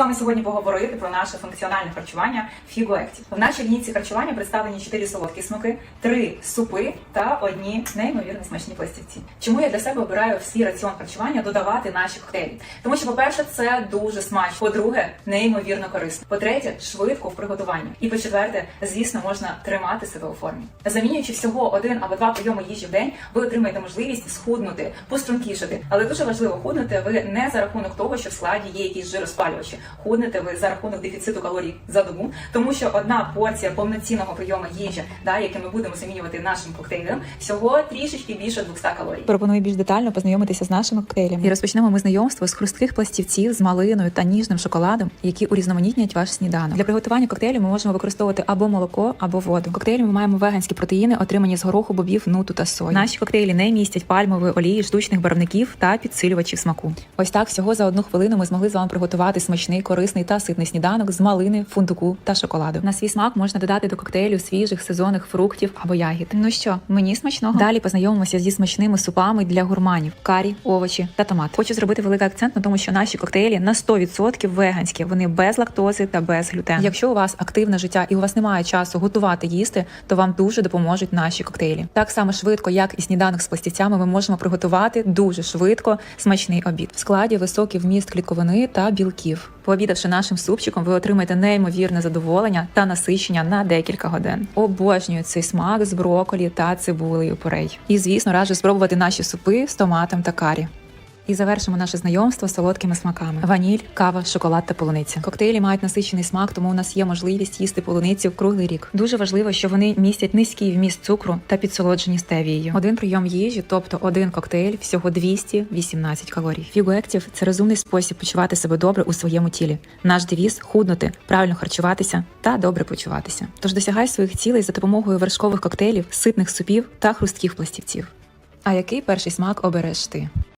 вами сьогодні поговорити про наше функціональне харчування Фігуектів. В нашій лінійці харчування представлені 4 солодкі смаки, 3 супи та одні неймовірно смачні пластівці. Чому я для себе обираю в свій раціон харчування додавати наші коктейлі? Тому що, по-перше, це дуже смачно. По-друге, неймовірно корисно. По-третє, швидко в приготуванні. І по-четверте, звісно, можна тримати себе у формі. Замінюючи всього один або два прийоми їжі в день, ви отримаєте можливість схуднути, пострункішати. Але дуже важливо худнути ви не за рахунок того, що в складі є якісь жироспалювачі. Худнете ви за рахунок дефіциту калорій за добу, тому що одна порція повноцінного прийому їжі, да, який ми будемо замінювати нашим коктейлем, всього трішечки більше 200 калорій. Пропоную більш детально познайомитися з нашими коктейлями. І розпочнемо ми знайомство з хрустких пластівців з малиною та ніжним шоколадом, які урізноманітнять ваш сніданок. Для приготування коктейлю ми можемо використовувати або молоко, або воду. В коктейлі ми маємо веганські протеїни, отримані з гороху, бобів, нуту та сої. Наші коктейлі не містять пальмової олії, штучних барвників та підсилювачів смаку. Ось так всього за одну хвилину ми змогли з вами приготувати смачний, корисний та ситний сніданок з малини, фундуку та шоколаду. На свій смак можна додати до коктейлю свіжих сезонних фруктів або ягід. Ну що, мені смачного. Далі познайомимося зі смачними супами для гурманів: карі, овочі та томат. Хочу зробити великий акцент на тому, що наші коктейлі на 100% веганські. Вони без лактози та без глютену. Якщо у вас активне життя і у вас немає часу готувати їсти, то вам дуже допоможуть наші коктейлі. Так само швидко, як і сніданок з пластівцями, ми можемо приготувати дуже швидко смачний обід. В складі високий вміст клітковини та білків. Пообідавши нашим супчиком, ви отримаєте неймовірне задоволення та насичення на декілька годин. Обожнюю цей смак з броколі та цибулею порей. І звісно, раджу спробувати наші супи з томатом та карі. І завершимо наше знайомство з солодкими смаками: ваніль, кава, шоколад та полуниця. Коктейлі мають насичений смак, тому у нас є можливість їсти полуницю круглий рік. Дуже важливо, що вони містять низький вміст цукру та підсолоджені стевією. Один прийом їжі, тобто один коктейль, всього 218 калорій. Фігуектів це розумний спосіб почувати себе добре у своєму тілі. Наш девіз – худнути, правильно харчуватися та добре почуватися. Тож досягай своїх цілей за допомогою вершкових коктейлів, ситних супів та хрустких пластівців. А який перший смак обереш ти?